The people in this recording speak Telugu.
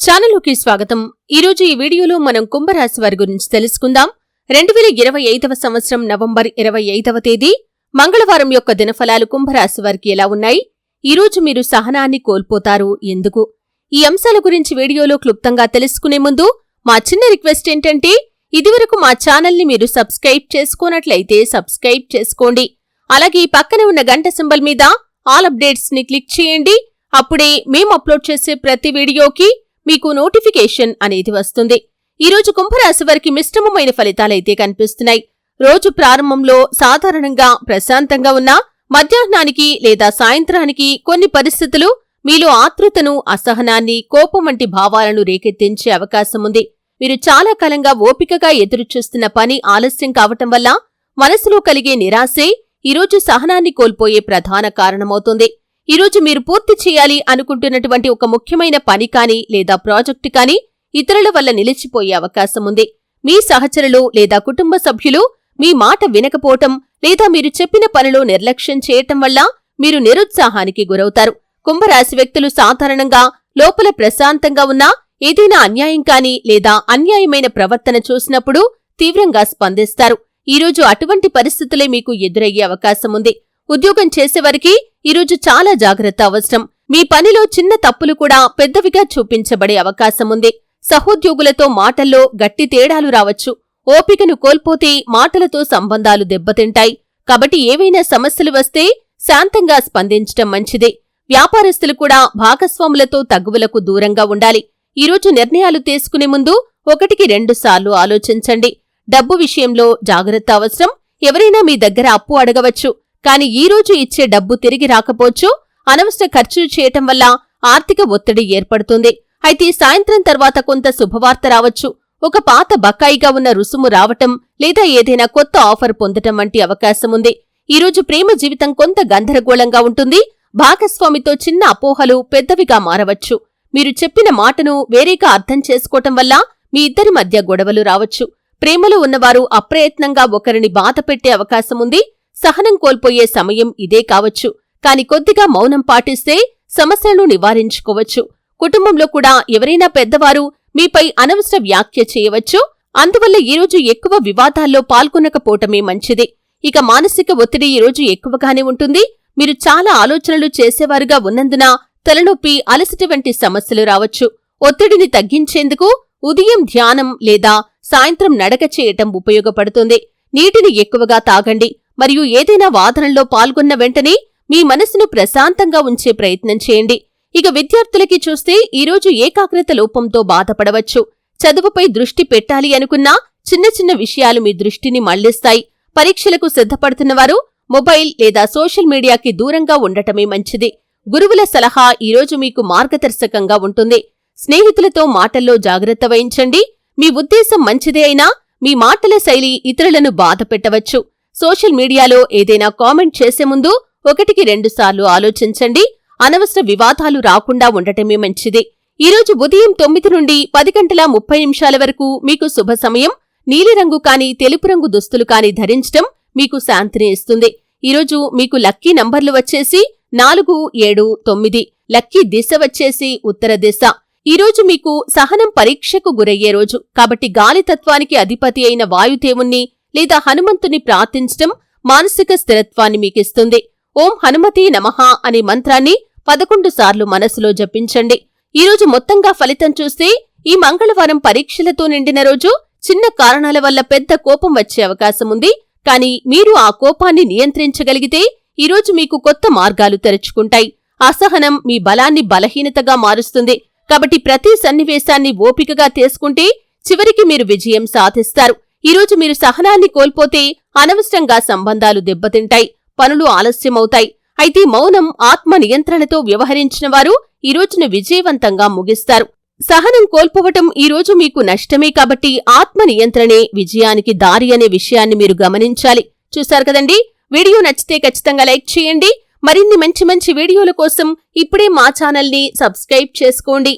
ఛానల్లోకి స్వాగతం. ఈరోజు ఈ వీడియోలో మనం కుంభరాశి వారి గురించి తెలుసుకుందాం. రెండు వేల ఇరవై ఐదవ సంవత్సరం నవంబర్ ఇరవై ఐదవ తేదీ. మంగళవారం యొక్క దినఫలాలు కుంభరాశి వారికి ఎలా ఉన్నాయి? ఈరోజు మీరు సహనాన్ని కోల్పోతారు. ఎందుకు? ఈ అంశాల గురించి వీడియోలో క్లుప్తంగా తెలుసుకునే ముందు మా చిన్న రిక్వెస్ట్ ఏంటంటే ఇదివరకు మా ఛానల్ని మీరు సబ్స్క్రైబ్ చేసుకోనట్లయితే సబ్స్క్రైబ్ చేసుకోండి. అలాగే ఈ పక్కనే ఉన్న గంట సింబల్ మీద ఆల్ అప్డేట్స్ని క్లిక్ చేయండి. అప్పుడే మేము అప్లోడ్ చేసే ప్రతి వీడియోకి మీకు నోటిఫికేషన్ అనేది వస్తుంది. ఈరోజు కుంభరాశి వారికి మిశ్రమమైన ఫలితాలైతే కనిపిస్తున్నాయి. రోజు ప్రారంభంలో సాధారణంగా ప్రశాంతంగా ఉన్న మధ్యాహ్నానికి లేదా సాయంత్రానికి కొన్ని పరిస్థితులు మీలో ఆతృతను అసహనాన్ని కోపం వంటి భావాలను రేకెత్తించే అవకాశం ఉంది. మీరు చాలా కాలంగా ఓపికగా ఎదురుచూస్తున్న పని ఆలస్యం కావటం వల్ల మనసులో కలిగే నిరాశే ఈరోజు సహనాన్ని కోల్పోయే ప్రధాన కారణమవుతుంది. ఈరోజు మీరు పూర్తి చేయాలి అనుకుంటున్నటువంటి ఒక ముఖ్యమైన పని కానీ లేదా ప్రాజెక్టు కానీ ఇతరుల వల్ల నిలిచిపోయే అవకాశం ఉంది. మీ సహచరులు లేదా కుటుంబ సభ్యులు మీ మాట వినకపోవటం లేదా మీరు చెప్పిన పనిలో నిర్లక్ష్యం చేయటం వల్ల మీరు నిరుత్సాహానికి గురవుతారు. కుంభరాశి వ్యక్తులు సాధారణంగా లోపల ప్రశాంతంగా ఉన్నా ఏదైనా అన్యాయం కానీ లేదా అన్యాయమైన ప్రవర్తన చూసినప్పుడు తీవ్రంగా స్పందిస్తారు. ఈరోజు అటువంటి పరిస్థితులే మీకు ఎదురయ్యే అవకాశం ఉంది. ఉద్యోగం చేసేవారికి ఈరోజు చాలా జాగ్రత్త అవసరం. మీ పనిలో చిన్న తప్పులు కూడా పెద్దవిగా చూపించబడే అవకాశం ఉంది. సహోద్యోగులతో మాటల్లో గట్టి తేడాలు రావచ్చు. ఓపికను కోల్పోతే మాటలతో సంబంధాలు దెబ్బతింటాయి. కాబట్టి ఏవైనా సమస్యలు వస్తే శాంతంగా స్పందించటం మంచిదే. వ్యాపారస్తులు కూడా భాగస్వాములతో తగువులకు దూరంగా ఉండాలి. ఈరోజు నిర్ణయాలు తీసుకునే ముందు ఒకటికి రెండుసార్లు ఆలోచించండి. డబ్బు విషయంలో జాగ్రత్త అవసరం. ఎవరైనా మీ దగ్గర అప్పు అడగవచ్చు. కాని ఈరోజు ఇచ్చే డబ్బు తిరిగి రాకపోవచ్చు. అనవసర ఖర్చులు చేయటం వల్ల ఆర్థిక ఒత్తిడి ఏర్పడుతుంది. అయితే సాయంత్రం తర్వాత కొంత శుభవార్త రావచ్చు. ఒక పాత బకాయిగా ఉన్న రుసుము రావటం లేదా ఏదైనా కొత్త ఆఫర్ పొందటం వంటి అవకాశం ఉంది. ఈరోజు ప్రేమ జీవితం కొంత గందరగోళంగా ఉంటుంది. భాగస్వామితో చిన్న అపోహలు పెద్దవిగా మారవచ్చు. మీరు చెప్పిన మాటను వేరేగా అర్థం చేసుకోవటం వల్ల మీ ఇద్దరి మధ్య గొడవలు రావచ్చు. ప్రేమలో ఉన్నవారు అప్రయత్నంగా ఒకరిని బాధ పెట్టే అవకాశం ఉంది. సహనం కోల్పోయే సమయం ఇదే కావచ్చు. కాని కొద్దిగా మౌనం పాటిస్తే సమస్యలను నివారించుకోవచ్చు. కుటుంబంలో కూడా ఎవరైనా పెద్దవారు మీపై అనవసర వ్యాఖ్య చేయవచ్చు. అందువల్ల ఈరోజు ఎక్కువ వివాదాల్లో పాల్గొనకపోవటమే మంచిది. ఇక మానసిక ఒత్తిడి ఈరోజు ఎక్కువగానే ఉంటుంది. మీరు చాలా ఆలోచనలు చేసేవారుగా ఉన్నందున తలనొప్పి అలసట వంటి సమస్యలు రావచ్చు. ఒత్తిడిని తగ్గించేందుకు ఉదయం ధ్యానం లేదా సాయంత్రం నడక చేయటం ఉపయోగపడుతుంది. నీటిని ఎక్కువగా తాగండి. మరియు ఏదైనా వాదనల్లో పాల్గొన్న వెంటనే మీ మనసును ప్రశాంతంగా ఉంచే ప్రయత్నం చేయండి. ఇక విద్యార్థులకి చూస్తే ఈరోజు ఏకాగ్రత లోపంతో బాధపడవచ్చు. చదువుపై దృష్టి పెట్టాలి అనుకున్నా చిన్న చిన్న విషయాలు మీ దృష్టిని మళ్ళిస్తాయి పరీక్షలకు సిద్ధపడుతున్నవారు మొబైల్ లేదా సోషల్ మీడియాకి దూరంగా ఉండటమే మంచిది. గురువుల సలహా ఈరోజు మీకు మార్గదర్శకంగా ఉంటుంది. స్నేహితులతో మాటల్లో జాగ్రత్త వహించండి. మీ ఉద్దేశం మంచిదే అయినా మీ మాటల శైలి ఇతరులను బాధ పెట్టవచ్చు సోషల్ మీడియాలో ఏదైనా కామెంట్ చేసే ముందు ఒకటికి రెండుసార్లు ఆలోచించండి. అనవసర వివాదాలు రాకుండా ఉండటమే మంచిది. ఈరోజు ఉదయం తొమ్మిది నుండి పది గంటల ముప్పై నిమిషాల వరకు మీకు శుభ సమయం. నీలిరంగు కాని తెలుపు రంగు దుస్తులు కాని ధరించటం మీకు శాంతిని ఇస్తుంది. ఈరోజు మీకు లక్కీ నంబర్లు వచ్చేసి నాలుగు ఏడు తొమ్మిది. లక్కీ దిశ వచ్చేసి ఉత్తర దిశ. ఈరోజు మీకు సహనం పరీక్షకు గురయ్యే రోజు. కాబట్టి గాలితత్వానికి అధిపతి అయిన వాయుదేవుణ్ణి లేదా హనుమంతుని ప్రార్థించటం మానసిక స్థిరత్వాన్ని మీకిస్తుంది. ఓం హనుమతి నమః అనే మంత్రాన్ని పదకొండు సార్లు మనసులో జపించండి. ఈరోజు మొత్తంగా ఫలితం చూస్తే ఈ మంగళవారం పరీక్షలతో నిండిన రోజు చిన్న కారణాల వల్ల పెద్ద కోపం వచ్చే అవకాశం ఉంది. కానీ మీరు ఆ కోపాన్ని నియంత్రించగలిగితే ఈరోజు మీకు కొత్త మార్గాలు తెరుచుకుంటాయి. అసహనం మీ బలాన్ని బలహీనతగా మారుస్తుంది. కాబట్టి ప్రతి సన్నివేశాన్ని ఓపికగా తీసుకుంటే చివరికి మీరు విజయం సాధిస్తారు. ఈరోజు మీరు సహనాన్ని కోల్పోతే అనవసరంగా సంబంధాలు దెబ్బతింటాయి పనులు ఆలస్యమవుతాయి. అయితే మౌనం ఆత్మ నియంత్రణతో వ్యవహరించిన వారు ఈ రోజును విజయవంతంగా ముగిస్తారు. సహనం కోల్పోవటం ఈ రోజు మీకు నష్టమే కాబట్టి ఆత్మ నియంత్రణే విజయానికి దారి అనే విషయాన్ని మీరు గమనించాలి. చూశారు కదండి? వీడియో నచ్చితే ఖచ్చితంగా లైక్ చేయండి. మరిన్ని మంచి మంచి వీడియోల కోసం ఇప్పుడే మా ఛానల్ని సబ్స్క్రైబ్ చేసుకోండి.